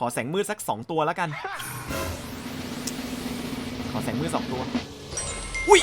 ขอแสงมืดสักสองตัวแล้วกัน ขอแสงมืดสองตัว อุ้ย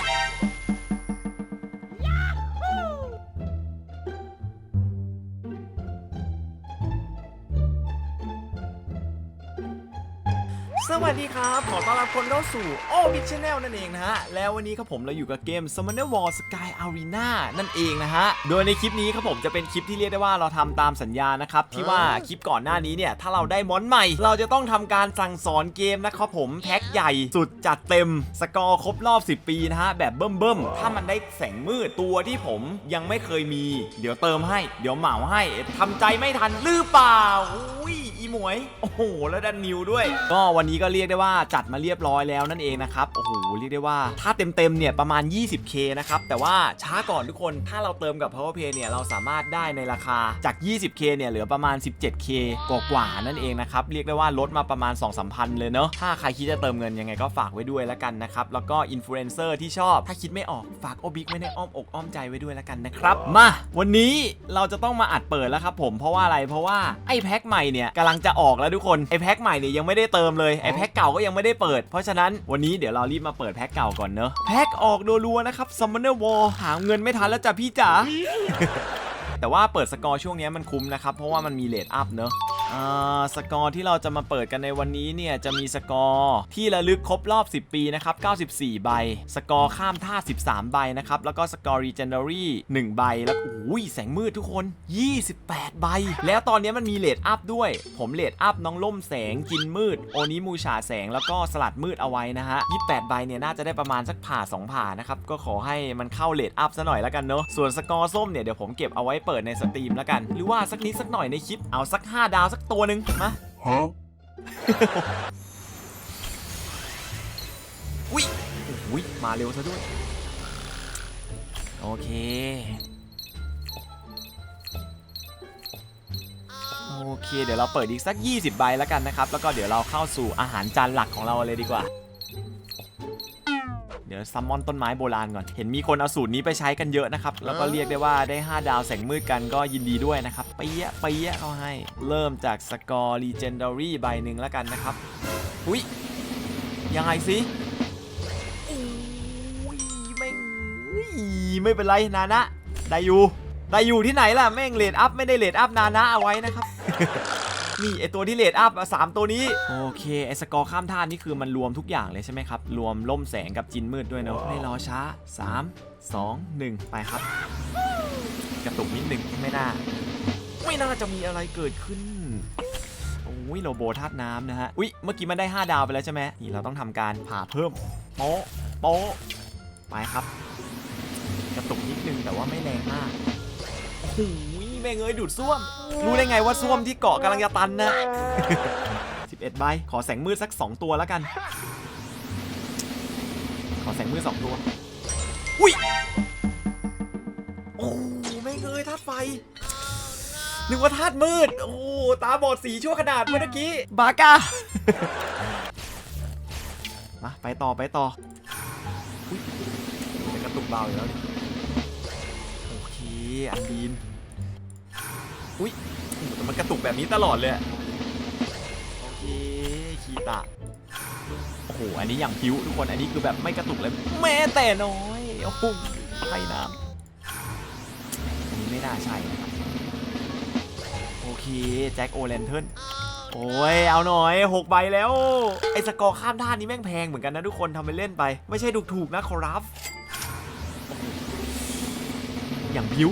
วัสดีครับ ขอต้อนรับคนเข้าสู่โอบิชแนลนั่นเองนะฮะ แล้ววันนี้ครับผมเราอยู่กับเกม Summoner War Sky Arena นั่นเองนะฮะ โดยในคลิปนี้ครับผมจะเป็นคลิปที่เรียกได้ว่าเราทำตามสัญญานะครับ ที่ว่าคลิปก่อนหน้านี้เนี่ย ถ้าเราได้มอนใหม่ เราจะต้องทำการสั่งสอนเกมนะครับผมแพ็คใหญ่สุดจัดเต็ม สกอร์ครบรอบ 10 ปีนะฮะ แบบเบิ่มเบิ่มๆถ้ามันได้แสงมืดตัวที่ผมยังไม่เคยมี เดี๋ยวเติมให้ เดี๋ยวเหมาให้ทำใจไม่ทันหรือเปล่าอุ้ยอีหมวยโอ้โหแล้วดันนิวด้วย ก็วันนี้ก็เรียกได้ว่าจัดมาเรียบร้อยแล้วนั่นเองนะครับโอ้โหเรียกได้ว่าถ้าเต็มๆเนี่ยประมาณ 20k นะครับแต่ว่าช้าก่อนทุกคนถ้าเราเติมกับ PowerPay เนี่ยเราสามารถได้ในราคาจาก 20k เนี่ยเหลือประมาณ 17k กว่าๆนั่นเองนะครับเรียกได้ว่าลดมาประมาณ 2-3พันเลยเนอะถ้าใครคิดจะเติมเงินยังไงก็ฝากไว้ด้วยแล้วกันนะครับแล้วก็อินฟลูเอนเซอร์ที่ชอบถ้าคิดไม่ออกฝากโอบิกไว้ในอ้อมอกอ้อมใจไว้ด้วยแล้วกันนะครับมาวันนี้เราจะต้องมาอัดเปิดแล้วครับผมเพราะว่าอะไรเพราะว่าไอ้แพ็คใหม่เนี่ยกำลังจะออกแล้วทุกคนไอ้แพ็คใหม่เนี่ยยังไม่ได้เติมเลยไอ้แพ็พ็คเก่าก็ยังไม่ได้เปิด เพราะฉะนั้นวันนี้เดี๋ยวเรารีบมาเปิดแพ็คเก่าก่อนเนอะแพ็คออกรัวๆนะครับซัมมอนเนอร์วอลหาเงินไม่ทันแล้วจ้ะพี่จ๋าแต่ว่าเปิดสกอร์ช่วงนี้มันคุ้มนะครับเพราะว่ามันมีเลทอัพเนอะ สกอร์ที่เราจะมาเปิดกันในวันนี้เนี่ยจะมีสกอร์ที่ระลึกครบรอบ 10 ปีนะครับ94 ใบ สกอร์ข้ามท่า 13 ใบนะครับ แล้วก็สกอร์รีเจนเนอรี่1ใบ แล้วอุ้ยแสงมืดทุกคน 28 ใบ แล้วตอนนี้มันมีเลทอัพด้วย ผมเลทอัพน้องล่มแสงจินมืด โอนิมูชาแสงแล้วก็สลัดมืดเอาไว้นะฮะ 28 ใบเนี่ยน่าจะได้ประมาณสักผ่า 2 ผ่านะครับ ก็ขอให้มันเข้าเลทอัพซะหน่อยแล้วกันเนอะส่วนสกอร์ส้มเนี่ยเดี๋ยวผมเก็บเอาไว้เปิดในสตรีมแล้วกัน หรือว่าสักนิดสักหน่อยในคลิป เอาสัก 5 ดาวสักตัวหนึ่งมา Huh? อุ้ยอุ้ยมาเร็วซะด้วย โอเค โอเค เดี๋ยวเราเปิดอีกสัก 20 ใบแล้วกันนะครับ แล้วก็เดี๋ยวเราเข้าสู่อาหารจานหลักของเราเลยดีกว่าเดี๋ยวซัมมอนต้นไม้โบราณก่อน เห็นมีคนเอาสูตรนี้ไปใช้กันเยอะนะครับ แล้วก็เรียกได้ว่าได้ 5 ดาวแสงมืดกันก็ยินดีด้วยนะครับเปียะเปียะเขาให้ เริ่มจากสกอร์ Legendary ใบหนึ่งแล้วกันนะครับอุ้ยยังไงสิอุ้ยไม่ไม่เป็นไรนานะ ได้อยู่ ได้อยู่ที่ไหนล่ะ แม่งเลดอัพไม่ได้เลดอัพนานะเอาไว้นะครับ นี่ไอตัวที่เลดอัพอะสามตัวนี้ โอเคไอสกอร์ข้ามท่านนี่คือมันรวมทุกอย่างเลยใช่ไหมครับ รวมล่มแสงกับจินมืดด้วยเนอะไม่รอช้า 3 2 1 ไปครับ กระตุกนิดนึงไม่น่า ไม่น่าจะมีอะไรเกิดขึ้นโอ้ยโลโบธาตุน้ำนะฮะอุ้ยเมื่อกี้มันได้ 5 ดาวไปแล้วใช่ไหมนี่เราต้องทำการผ่าเพิ่มโป๊ะโป๊ะไปครับ กระตุกนิดนึงแต่ว่าไม่แรงมากโอ้โห แม่งเอ้ยดูดซ่วม รู้ได้ไงว่าซ่วมที่เกาะกำลังจะตันนะ 11ใบขอแสงมืดสัก 2 ตัวแล้วกัน ขอแสงมืด2ตัว อุ้ย โอ้แม่งเอ้ยธาตุไฟนึกว่าธาตุมืด โอ้ตาบอดสีชั่วขนาดเมื่อกี้ บากามาไปต่อไปต่ออุ๊ยแต่กระตุกเบาอยู่แล้วนี่โอเคอันดีน อุ้ยแต่มันกระตุกแบบนี้ตลอดเลยอะโอเคคีตะโอ้โหอันนี้อย่างพิ้วทุกคนอันนี้คือแบบไม่กระตุกเลยแม้แต่น้อยโอ้โหไฟน้ำอันนี้ไม่น่าใช่นะครับโอเคแจ็คโอแลนเทิร์นโอ้ย เอาหน่อย6ใบแล้ว ไอ้สกอร์ข้ามด้านนี้แม่งแพงเหมือนกันนะทุกคนทำไปเล่นไป ไม่ใช่ถูกๆนะขอรับ อย่างพิ้ว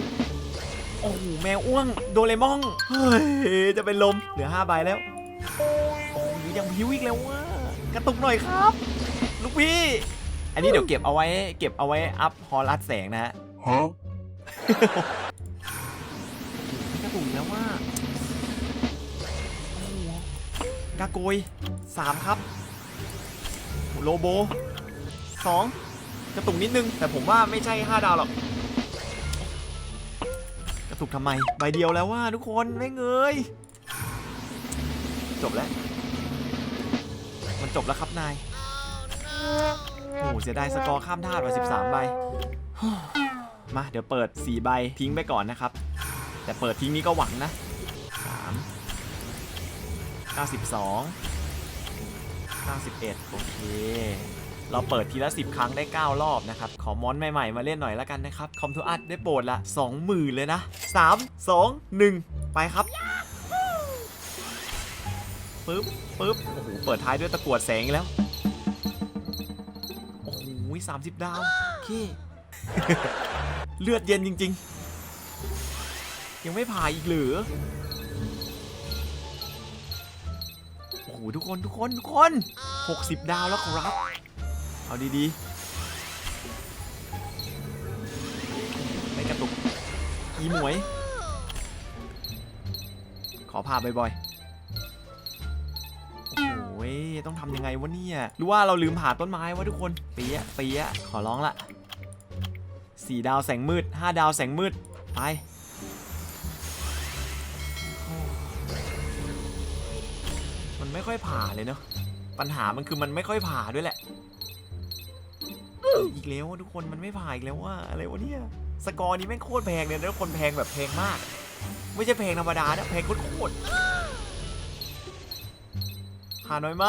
โอ้โหแมวอ้วงโดเรมอนเฮ้ยจะเป็นลมเหลือ5ใบแล้วโอ้ยยังพิ้วอีกแล้วว่ากระตุกหน่อยครับ ลูกพี่ อันนี้เดี๋ยวเก็บเอาไว้ เก็บเอาไว้อัพฮอลลัดแสงนะฮะ Huh? กระตุกแล้วว่าโอ้โหกาโกยสามครับโลโบสองกระตุกนิดนึง แต่ผมว่าไม่ใช่ 5 ดาวหรอก กระตุกทำไม ใบเดียวแล้วว่าทุกคนไม่เงยจบแล้ว มันจบแล้วครับนาย โอ้โหเสียดายสกอร์ข้ามท่าไป13 ใบ มา เดี๋ยวเปิด 4 ใบทิ้งไปก่อนนะครับ แต่เปิดทิ้งนี้ก็หวังนะสาม92 91 โอเค เราเปิดทีละ 10 ครั้งได้ 9 รอบนะครับ ขอมอนใหม่ๆ มาเล่นหน่อยแล้วกันนะครับ คอมทูอัดได้โปรดละ 20,000 เลยนะ 3 2 1 ไปครับปึ๊บปึ๊บโอ้โห เปิดท้ายด้วยตะกรวดแสงแล้ว โอ้โหสามสิบดาวโอเคเลือดเย็นจริง ๆ ยังไม่ผ่าอีกหรือ โอ้โห ทุกคนทุกคนทุกคน 60 ดาวแล้วครับ เอาดีๆ ไม่กระตุก อีหมวย ขอผ่าบ่อยๆ โอ้โหต้องทำยังไงวะเนี่ย หรือว่าเราลืมผ่าต้นไม้วะทุกคน เปียะเปียะขอร้องละสี่ดาวแสงมืดห้าดาวแสงมืด ไปมันไม่ค่อยผ่าเลยเนาะปัญหามันคือมันไม่ค่อยผ่าด้วยแหละ อีกแล้วทุกคนมันไม่ผ่านอีกแล้วว่าอะไรวะเนี่ยสกอร์นี้แม่งโคตรแพงเลยแล้วคนแพงแบบแพงมาก ไม่ใช่แพงธรรมดานะแพงโคตรๆผ่าหน่อยไหม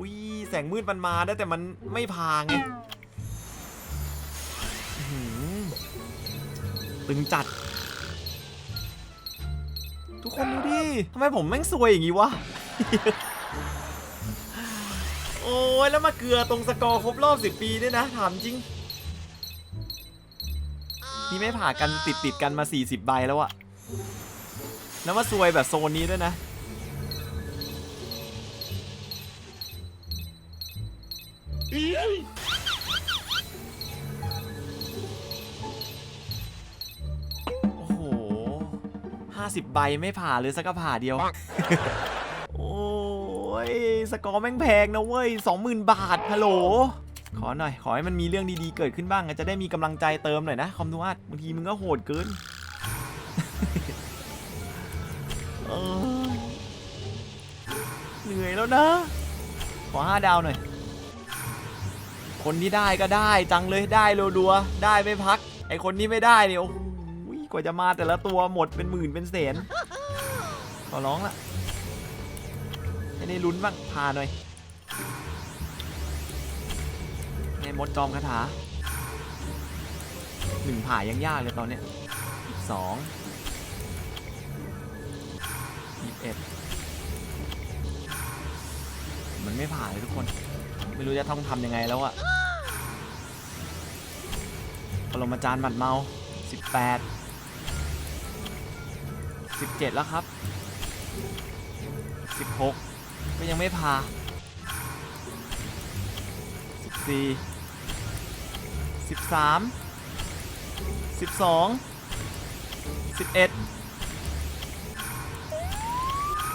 วิแสงมืดมันมาได้แต่มันไม่พางไงตึงจัด ทุกคนดูดิทำไมผมแม่งซวยอย่างงี้วะ โอ้ยแล้วมาเกลือตรงสกอร์ครบรอบ 10 ปีด้วยนะ ถามจริง นี่ไม่ผ่ากันติดติดกันมา 40 ใบแล้วอะแล้วมาซวยแบบโซนนี้ด้วยนะ โอ้โหห้าสิบใบไม่ผ่าเลยสักผ่าเดียว ย สกอร์แม่งแพงนะเว้ยสองหมื่นบาทฮัลโหล ขอหน่อย ขอให้มันมีเรื่องดีๆเกิดขึ้นบ้าง จะได้มีกำลังใจเติมหน่อยนะ คอมทูอัดบางทีมึงก็โหดเกินเหนื่อยแล้วนะ ขอห้าดาวหน่อย คนที่ได้ก็ได้จังเลยได้รัวๆได้ไม่พัก ไอคนที่ไม่ได้เนี่ยโอ้โหกว่าจะมาแต่ละตัวหมดเป็นหมื่นเป็นแสนขอร้องละ ให้ได้ลุ้นบ้างพาหน่อยในมดจอมคาถาหนึ่งผ่ายังยากเลยตอนเนี้ยอีกสองยี่สิบเอ็ดมันไม่ผ่าเลยทุกคน ไม่รู้จะต้องทำยังไงแล้วอะปรมาจารย์หมัดเมา 18 17 แล้วครับ 16 ก็ยังไม่พา14 13 12 11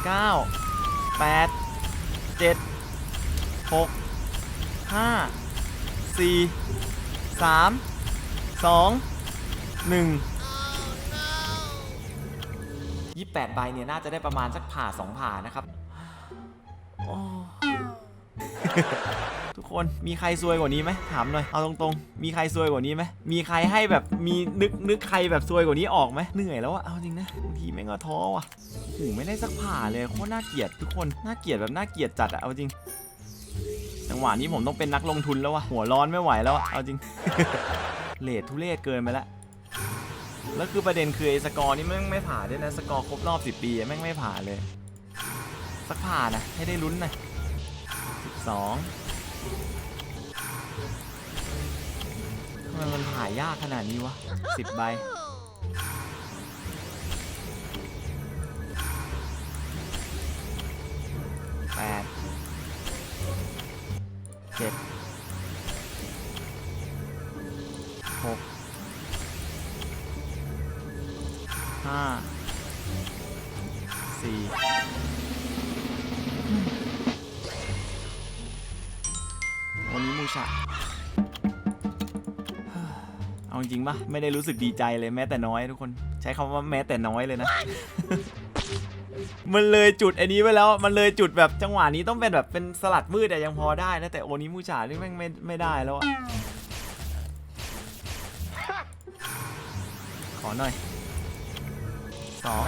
9 8 7 6ห้าสี่สามสองหนึ่งยี่แปดใบเนี่ยน่าจะได้ประมาณสักผ่าสองผ่านะครับ โอ้ทุกคนมีใครซวยกว่านี้ไหมถามหน่อยเอาตรงๆ มีใครซวยกว่านี้ไหมมีใครให้แบบมีนึกนึกใครแบบซวยกว่านี้ออกไหมเหนื่อยแล้วอะเอาจริงนะบางทีแม่งก็ท้อว่ะโอ้ไม่ได้สักผ่าเลยโคตรน่าเกลียดทุกคนน่าเกลียดแบบน่าเกลียดจัดอะเอาจริง จังหวะนี้ผมต้องเป็นนักลงทุนแล้ววะหัวร้อนไม่ไหวแล้วอะเอาจริงเลททุเรศเกินไปแล้วแล้วคือประเด็นคือไอ้สกอร์นี่แม่งไม่ผ่าด้วยนะสกอร์ครบรอบ10ปีแม่งไม่ผ่าเลย สักผ่านะ ให้ได้ลุ้นหน่อยสิบสองทำไมมันผ่ายากขนาดนี้วะสิบใบ วันนี้มูชะเอาจริงปะไม่ได้รู้สึกดีใจเลยแม้แต่น้อยทุกคน ใช้คำว่าแม้แต่น้อยเลยนะ มันเลยจุดอันนี้ไปแล้ว มันเลยจุดแบบจังหวะนี้ต้องเป็นแบบเป็นสลัดมืดอะยังพอได้นะ แต่โอนิมูชานี่แม่งไม่ไม่ได้แล้วอะขอหน่อยสอง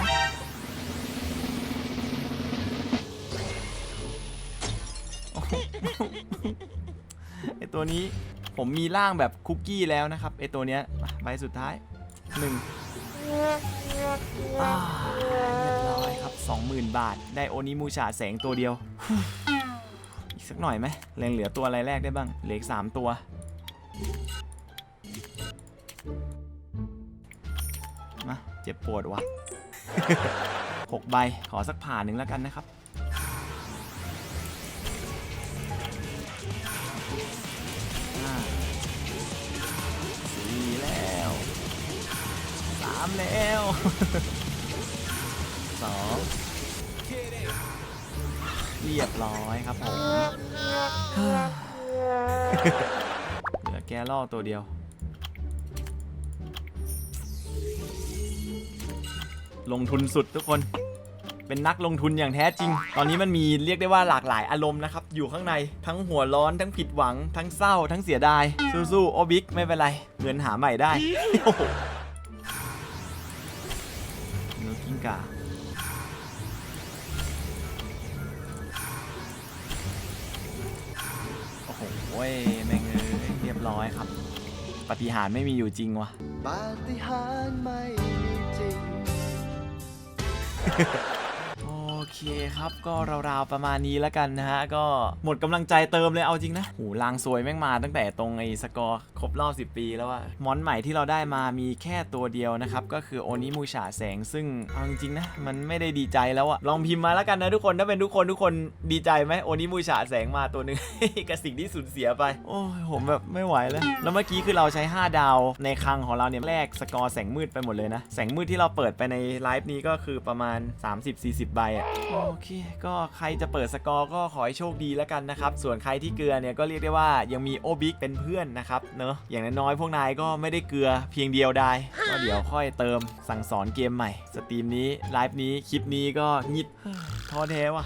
ตัวนี้ผมมีร่างแบบคุกกี้แล้วนะครับไอตัวเนี้ยใบสุดท้ายหนึ่งอ่าเรียบร้อยครับ 20,000 บาท ได้โอนิมูชาแสงตัวเดียว อีกสักหน่อยไหมแรงเหลือตัวอะไรแรกได้บ้าง เหลืออกสามตัว มา เจ็บปวดวะหกใบ ขอสักผ่าหนึ่งแล้วกันนะครับามแล้วสองเรียบร้อยครับผมเหลือแกล่อตัวเดียว ลงทุนสุดทุกคน เป็นนักลงทุนอย่างแท้จริง ตอนนี้มันมีเรียกได้ว่าหลากหลายอารมณ์นะครับ อยู่ข้างในทั้งหัวร้อนทั้งผิดหวัง ทั้งเศร้า ทั้งเสียดาย สู้ๆโอบิกไม่เป็นไรเงินหาใหม่ได้ กา โอ้โหแม่งเอ้ยเรียบร้อยครับ ปฏิหารไม่มีอยู่จริงวะปาฏิหาริย์ไม่มีจริง เคครับก็ราวๆประมาณนี้แล้วกันนะฮะ ก็หมดกำลังใจเติมเลยเอาจริงนะหูลางซวยแม่งมาตั้งแต่ตรงไอ้สกอร์ครบรอบ 10 ปีแล้วว่ามอนใหม่ที่เราได้มามีแค่ตัวเดียวนะครับ ก็คือโอนิมูชาแสงซึ่งเอาจริงๆนะมันไม่ได้ดีใจแล้วอะลองพิมพ์มาแล้วกันนะทุกคนถ้าเป็นทุกคนทุกคนดีใจไหมโอนิมูชาแสงมาตัวหนึ่งกับสิ่งที่สูญเสียไป โอ้ยผมแบบไม่ไหวแล้ว แล้วเมื่อกี้คือเราใช้ 5 ดาวในคลังของเราเนี่ยแลกสกอร์แสงมืดไปหมดเลยนะแสงมืดที่เราเปิดไปในไลฟ์นี้ก็คือประมาณ 30-40 ใบอะโอเค ก็ใครจะเปิดสกอร์ก็ขอให้โชคดีแล้วกันนะครับ ส่วนใครที่เกลือเนี่ยก็เรียกได้ว่ายังมีโอบิกเป็นเพื่อนนะครับเนอะอย่างน้อยๆพวกนายก็ไม่ได้เกลือเพียงเดียวได้ก็เดี๋ยวค่อยเติมสั่งสอนเกมใหม่ สตรีมนี้ไลฟ์นี้คลิปนี้ก็งิบท้อแท้ว่ะ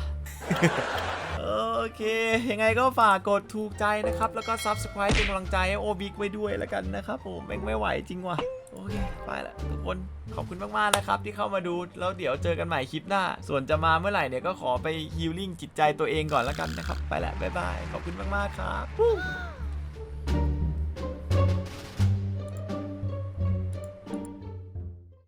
โอเค ยังไงก็ฝากกดถูกใจนะครับ แล้วก็ Subscribe เป็นกำลังใจให้โอบิ๊กไว้ด้วยแล้วกันนะครับผมแม่งไม่ไหวจริงว่ะ โอเค ไปละทุกคน ขอบคุณมากๆนะครับที่เข้ามาดู แล้วเดี๋ยวเจอกันใหม่คลิปหน้า ส่วนจะมาเมื่อไหร่เนี่ยก็ขอไปฮีลลิ่งจิตใจตัวเองก่อนแล้วกันนะครับ ไปละบ๊ายบาย ขอบคุณมากๆครับ